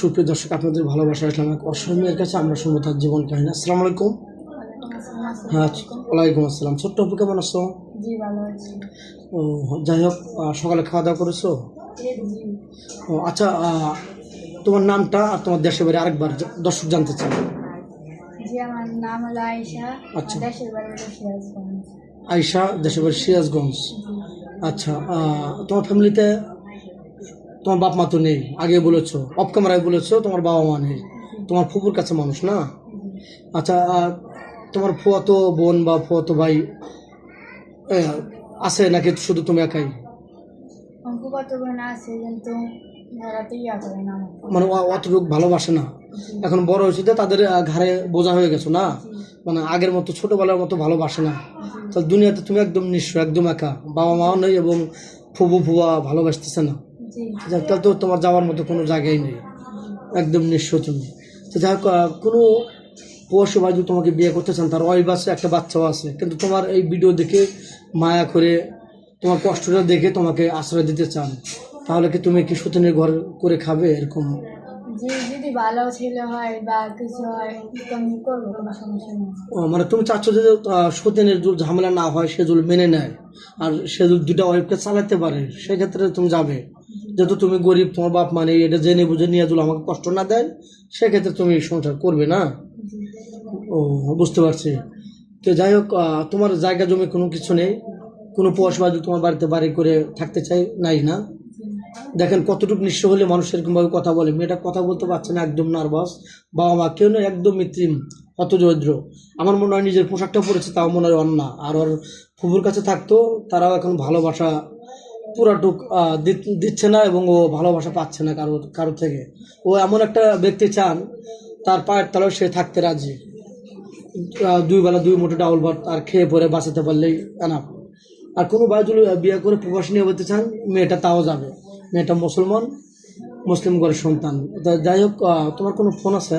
সুপ্রিয় দর্শক আপনাদের ভালোবাসা আসলাম এক অসমের কাছে। আমরা শুনব তার জীবন কাহিনী। আসসালামু আলাইকুম। হ্যাঁ ওয়ালাইকুম আসসালাম। ছোট্ট অপু কেমন আছো? ও যাই হোক সকালে খাওয়া দাওয়া করেছ ও আচ্ছা তোমার নামটা আর তোমার দেশের বাড়ি আরেকবার দর্শক জানতে চাই। জি আমার নাম হলো আয়েশা। আচ্ছা। দেশের বাড়ি সিরাজগঞ্জ। আয়শা দেশের বাড়ি সিরাজগঞ্জ। আচ্ছা তোমার ফ্যামিলিতে তোমার বাপ মা তো নেই। আগে বলেছ অফ ক্যামেরায় বলেছ তোমার বাবা মা নেই। তোমার ফুপুর কাছে মানুষ না? আচ্ছা তোমার ফুয়াতো বোন বা ফুয়াতো ভাই আছে নাকি শুধু তুমি একাই? মানে অতটুকু ভালোবাসে না। এখন বড় হয়েছে তাদের ঘাড়ে বোঝা হয়ে গেছো না? মানে আগের মতো ছোটবেলার মতো ভালোবাসে না। তো দুনিয়াতে তুমি একদম নিঃস্ব একদম একা। বাবা মাও নেই এবং ফুবু ফুয়া ভালোবাসতেছে না। যাক, তাহলে তো তোমার যাওয়ার মতো কোনো জায়গাই নেই। একদম নিঃস্ব তুমি তো যাই হোক কোনো পশু ভাই যদি তোমাকে বিয়ে করতে চান তার ওয়াইফ আছে একটা বাচ্চাও আছে কিন্তু তোমার এই ভিডিও দেখে মায়া করে তোমার কষ্টটা দেখে তোমাকে আশ্রয় দিতে চান তাহলে কি তুমি কি সতীনের ঘর করে খাবে এরকম? যদি ভালো ছেলে হয় বা কিছু হয় তো করব কোনো সমস্যা নেই। ও, মানে তুমি চাচ্ছ যে সতীনের যদি ঝামেলা না হয় সে যদি মেনে নেয় আর সে যদি দুটা ওয়াইফকে চালাতে পারে সেক্ষেত্রে তুমি যাবে। যেহেতু তুমি গরিব, তোমার বাপ মানে এটা জেনে বুঝে নিয়ে যদি আমাকে কষ্ট না দেয়, সেক্ষেত্রে তুমি সংসার করবে না? ও, বুঝতে পারছি। তো যাই হোক তোমার জায়গা জমি কোনো কিছু নেই, কোনো পয়সা তোমার বাড়িতে বাড়ি করে থাকতে চাই, নাই না? দেখেন, কতটুকু নিঃস্ব হলে মানুষ এরকমভাবে কথা বলে। মেয়েটা কথা বলতে পারছে না, একদম নার্ভাস। বাবা মা কেউ না, একদম মৃত্রিম অত দরিদ্র আমার মনে হয় নিজের পোশাকটা পরেছে, তাও মনে হয় অন্যা আর ওর ফুবুর কাছে থাকতো, তারাও এখন ভালোবাসা পুরাটুক দিচ্ছে না এবং ও ভালোবাসা পাচ্ছে না কারোর কারোর থেকে। ও এমন একটা ব্যক্তি চান, তার পায়ের তলায় সে থাকতে রাজি। দুই বেলা দুই মুঠো ডাউল ভাত আর খেয়ে পরে বাঁচাতে পারলেই এনাফ আর কোনো ভাই যদি বিয়ে করে প্রবাস নিয়ে বলতে চান, মেয়েটা তাও যাবে। মেয়েটা মুসলমান, মুসলিম ঘরের সন্তান। তা যাই হোক তোমার কোনো ফোন আছে?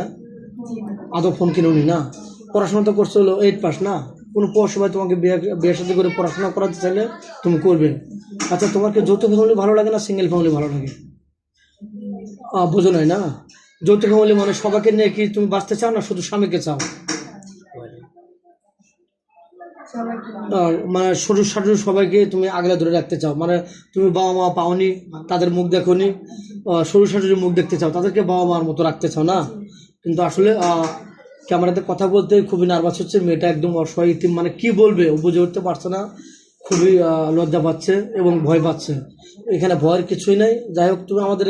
আদৌ ফোন কিনুনি না? পড়াশোনা তো করছে হলো এইট পাস না? কোনো পড়াশোনায় তোমাকে বিয়ে বিয়ের সাথে করে পড়াশোনা করাতে চাইলে তুমি করবে। আচ্ছা তোমাকে যৌথ ফ্যামিলি ভালো লাগে না সিঙ্গেল ফ্যামিলি ভালো লাগে? বোঝো নাই না? যৌথ ফ্যামিলি মানে সবাইকে নিয়ে কি তুমি বাঁচতে চাও না শুধু স্বামীকে চাও? মানে শ্বশুর শাশুড়ি সবাইকে তুমি আগলে ধরে রাখতে চাও। মানে তুমি বাবা মা পাওনি তাদের মুখ দেখোনি আহ, শ্বশুর শাশুড়ির মুখ দেখতে চাও তাদেরকে বাবা মার মতো রাখতে চাও না? কিন্তু আসলে ক্যামেরাতে কথা বলতে খুবই নার্ভাস হচ্ছে, মেয়েটা একদম অসহায় মানে কি বলবে? ও বুঝে উঠতে পারছে না, খুবই লজ্জা পাচ্ছে এবং ভয় পাচ্ছে। এখানে ভয়ের কিছুই নাই। যাই হোক, তুমি আমাদের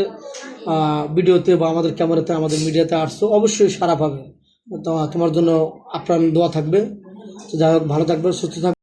ভিডিওতে বা আমাদের ক্যামেরাতে, আমাদের মিডিয়াতে আসছো, অবশ্যই সারা পাবে। তোমার জন্য আপ্রাণ দোয়া থাকবে। যাই হোক, ভালো থাকবে, সুস্থ থাকবে।